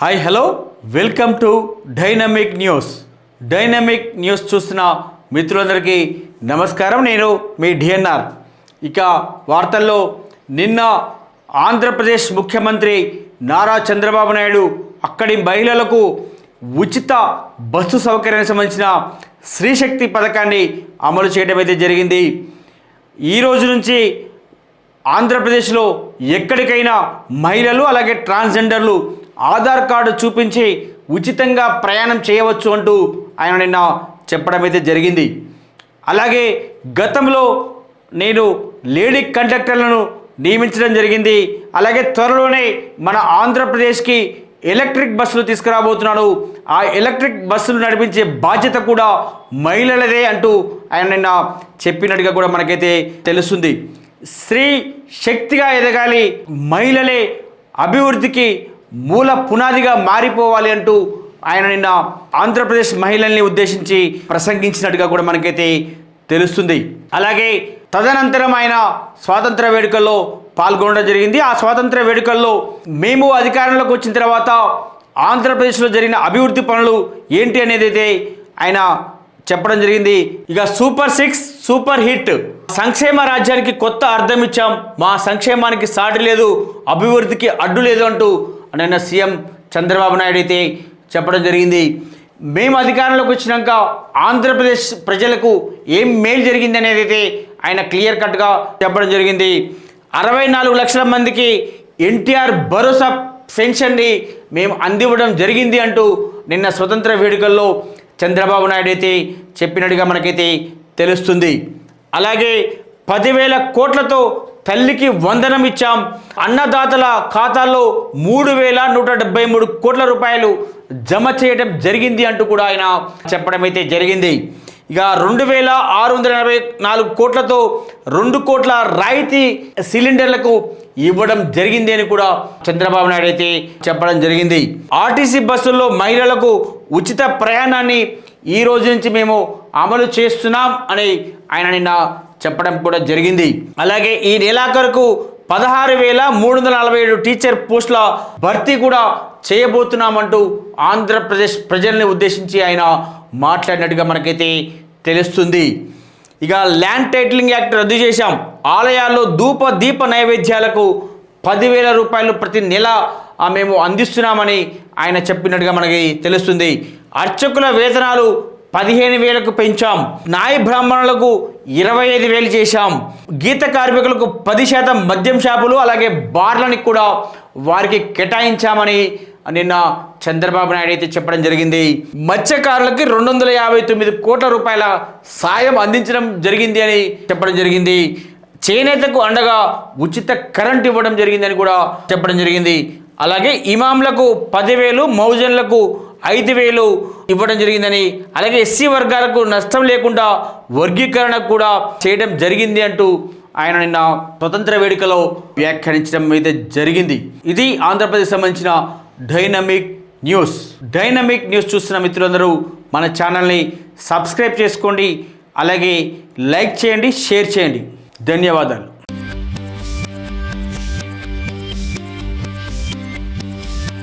Hi hello welcome to dynamic news dynamic news చూస్తున్న మిత్రులందరికీ నమస్కారం. నేను మీ డిఎన్ఆర్ ఇక వార్తల్లో నిన్న ఆంధ్రప్రదేశ్ ముఖ్యమంత్రి నారా చంద్రబాబు నాయుడు అక్కడి మహిళలకు ఉచిత బస్సు సౌకర్యానికి సంబంధించిన శ్రీశక్తి పథకాన్ని అమలు చేయడం అయితే జరిగింది. ఈ రోజు నుంచి ఆంధ్రప్రదేశ్లో ఎక్కడికైనా మహిళలు అలాగే ట్రాన్స్జెండర్లు ఆధార్ కార్డు చూపించి ఉచితంగా ప్రయాణం చేయవచ్చు అంటూ ఆయన నిన్న చెప్పడం అయితే జరిగింది. అలాగే గతంలో నేను లేడీ కండక్టర్లను నియమించడం జరిగింది. అలాగే త్వరలోనే మన ఆంధ్రప్రదేశ్కి ఎలక్ట్రిక్ బస్సులు తీసుకురాబోతున్నాడు. ఆ ఎలక్ట్రిక్ బస్సులు నడిపించే బాధ్యత కూడా మహిళలదే అంటూ ఆయన నిన్న చెప్పినట్టుగా కూడా మనకైతే తెలుస్తుంది. స్త్రీ శక్తిగా ఎదగాలి మహిళలే అభివృద్ధికి మూల పునాదిగా మారిపోవాలి అంటూ ఆయన నిన్న ఆంధ్రప్రదేశ్ మహిళల్ని ఉద్దేశించి ప్రసంగించినట్టుగా కూడా మనకైతే తెలుస్తుంది. అలాగే తదనంతరం ఆయన స్వాతంత్ర వేడుకల్లో పాల్గొనడం జరిగింది. ఆ స్వాతంత్ర వేడుకల్లో మేము అధికారంలోకి వచ్చిన తర్వాత ఆంధ్రప్రదేశ్లో జరిగిన అభివృద్ధి పనులు ఏంటి అనేది అయితే ఆయన చెప్పడం జరిగింది. ఇక సూపర్ సిక్స్ సూపర్ హిట్. సంక్షేమ రాజ్యానికి కొత్త అర్థం ఇచ్చాం. మా సంక్షేమానికి సాటి లేదు అభివృద్ధికి అడ్డు లేదు అంటూ నిన్న సీఎం చంద్రబాబు నాయుడు అయితే చెప్పడం జరిగింది. మేము అధికారంలోకి వచ్చినాక ఆంధ్రప్రదేశ్ ప్రజలకు ఏం మేలు జరిగింది అనేది అయితే ఆయన క్లియర్ కట్గా చెప్పడం జరిగింది. అరవై నాలుగు లక్షల మందికి ఎన్టీఆర్ భరోసా పెన్షన్ని మేము అందివ్వడం జరిగింది అంటూ నిన్న స్వతంత్ర వేడుకల్లో చంద్రబాబు నాయుడు అయితే చెప్పినట్టుగా మనకైతే తెలుస్తుంది. అలాగే పదివేల కోట్లతో తల్లికి వందనం ఇచ్చాం. అన్నదాతల ఖాతాల్లో మూడు వేల నూట డెబ్బై మూడు కోట్ల రూపాయలు జమ చేయడం జరిగింది అంటూ కూడా ఆయన చెప్పడం అయితే జరిగింది. ఇక రెండు వేల ఆరు వందల ఎనభై నాలుగు కోట్లతో రెండు కోట్ల రాయితీ సిలిండర్లకు ఇవ్వడం జరిగింది అని కూడా చంద్రబాబు నాయుడు అయితే చెప్పడం జరిగింది. ఆర్టీసీ బస్సుల్లో మహిళలకు ఉచిత ప్రయాణాన్ని ఈ రోజు నుంచి మేము అమలు చేస్తున్నాం అని ఆయన నిన్న చెప్పడం కూడా జరిగింది. అలాగే ఈ నెలాఖరుకు పదహారు వేల మూడు వందల నలభై ఏడు టీచర్ పోస్టుల భర్తీ కూడా చేయబోతున్నామంటూ ఆంధ్రప్రదేశ్ ప్రజల్ని ఉద్దేశించి ఆయన మాట్లాడినట్టుగా మనకైతే తెలుస్తుంది. ఇక ల్యాండ్ టైటిలింగ్ యాక్ట్ రద్దు చేశాం. ఆలయాల్లో ధూప దీప నైవేద్యాలకు పదివేల రూపాయలు ప్రతి నెల మేము అందిస్తున్నామని ఆయన చెప్పినట్టుగా మనకి తెలుస్తుంది. అర్చకుల వేతనాలు పదిహేను వేలకు పెంచాం. నాయ బ్రాహ్మణులకు ఇరవై ఐదు వేలు చేశాం. గీత కార్మికులకు పది శాతం మద్యం షాపులు అలాగే బార్లని కూడా వారికి కేటాయించామని నిన్న చంద్రబాబు నాయుడు అయితే చెప్పడం జరిగింది. మత్స్యకారులకి రెండు వందల యాభై తొమ్మిది కోట్ల రూపాయల సాయం అందించడం జరిగింది అని చెప్పడం జరిగింది. చేనేతకు అండగా ఉచిత కరెంట్ ఇవ్వడం జరిగిందని కూడా చెప్పడం జరిగింది. అలాగే ఇమాంలకు పదివేలు మౌజన్లకు ఐదు వేలు ఇవ్వడం జరిగిందని. అలాగే ఎస్సీ వర్గాలకు నష్టం లేకుండా వర్గీకరణ కూడా చేయడం జరిగింది అంటూ ఆయన నిన్న స్వతంత్ర వేడుకలో వ్యాఖ్యానించడం అయితే జరిగింది. ఇది ఆంధ్రప్రదేశ్ సంబంధించిన డైనమిక్ న్యూస్. డైనమిక్ న్యూస్ చూస్తున్న మిత్రులందరూ మన ఛానల్ని సబ్స్క్రైబ్ చేసుకోండి. అలాగే లైక్ చేయండి షేర్ చేయండి. ధన్యవాదాలు.